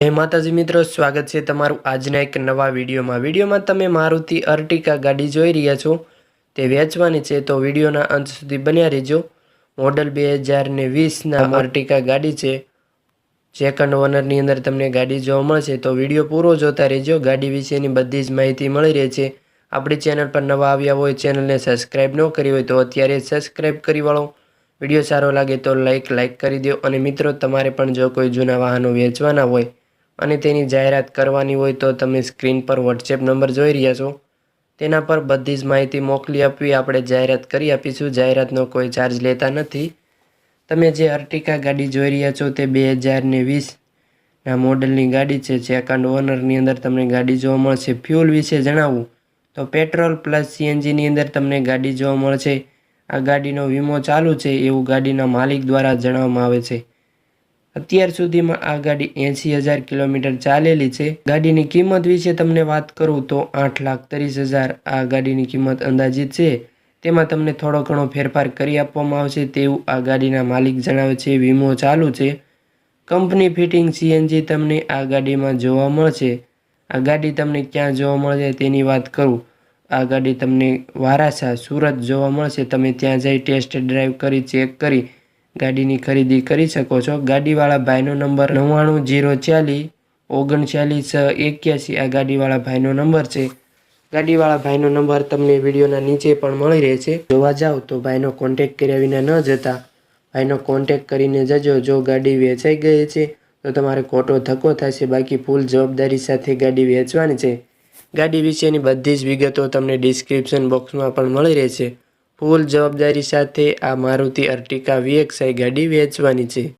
હે માતાજી મિત્રો સ્વાગત છે તમારું આજના એક નવા વિડીયોમાં. વિડીયોમાં તમે મારુતિ અર્ટિકા ગાડી જોઈ રહ્યા છો. તે વેચવાની છે તો વિડીયોના અંત સુધી બન્યા રહેજો. મોડલ બે હજારને વીસના અર્ટિકા ગાડી છે. સેકન્ડ ઓનરની અંદર તમને ગાડી જોવા મળશે તો વીડિયો પૂરો જોતા રહેજો. ગાડી વિશેની બધી જ માહિતી મળી રહે છે. આપણી ચેનલ પર નવા આવ્યા હોય ચેનલને સબસ્ક્રાઈબ ન કરી હોય તો અત્યારે સબસ્ક્રાઈબ કરી વાળો. વીડિયો સારો લાગે તો લાઇક લાઇક કરી દો. અને મિત્રો તમારે પણ જો કોઈ જૂના વાહનો વેચવાના હોય અને તેની જાહેરાત કરવાની હોય તો તમે સ્ક્રીન પર વોટ્સએપ નંબર જોઈ રહ્યા છો. તેના પર બધી જ માહિતી મોકલી આપવી. આપણે જાહેરાત કરી આપીશું. જાહેરાતનો કોઈ ચાર્જ લેતા નથી. તમે જે અર્ટિકા ગાડી જોઈ રહ્યા છો તે બે હજારને વીસના મોડલની ગાડી છે. સેકન્ડ ઓનરની અંદર તમને ગાડી જોવા મળશે. ફ્યુલ વિશે જણાવું. તો પેટ્રોલ પ્લસ સીએનજીની અંદર તમને ગાડી જોવા મળશે. આ ગાડીનો વીમો ચાલુ છે. એવું ગાડીના માલિક દ્વારા જણાવવામાં આવે છે. અત્યાર સુધીમાં આ ગાડી એંસી હજાર કિલોમીટર ચાલેલી છે. ગાડીની કિંમત વિશે તમને વાત કરું તો આઠ લાખ ત્રીસ હજાર આ ગાડીની કિંમત અંદાજિત છે. તેમાં તમને થોડો ઘણો ફેરફાર કરી આપવામાં આવશે તેવું આ ગાડીના માલિક જણાવે છે. વીમો ચાલુ છે. કંપની ફિટિંગ સીએનજી તમને આ ગાડીમાં જોવા મળશે. આ ગાડી તમને ક્યાં જોવા મળશે તેની વાત કરું. આ ગાડી તમને વારાસા, સુરત જોવા મળશે. તમે ત્યાં જઈ ટેસ્ટ ડ્રાઈવ કરી, ચેક કરી ગાડીની ખરીદી કરી શકો છો. ગાડીવાળા ભાઈનો નંબર નવ્વાણું, જીરો, ચાલીસ, ઓગણચાલીસ, એક્યાસી, આ ગાડીવાળા ભાઈનો નંબર છે. ગાડીવાળા ભાઈનો નંબર તમને વિડીયોના નીચે પણ મળી રહેશે. જોવા જાઓ તો ભાઈનો કોન્ટેક કર્યા વિના ન જતા. ભાઈનો કોન્ટેક કરીને જજો. જો ગાડી વેચાઈ ગઈ છે, તો તમારે ખોટો ધક્કો થશે. બાકી ફૂલ જવાબદારી સાથે ગાડી વેચવાની છે. ગાડી વિશેની બધી જ વિગતો તમને ડિસ્ક્રિપ્શન બોક્સમાં પણ મળી રહેશે. ફૂલ જવાબદારી સાથે આ મારુતિ અર્ટિકા વીએક્સઆઈ ગાડી વેચવાની છે.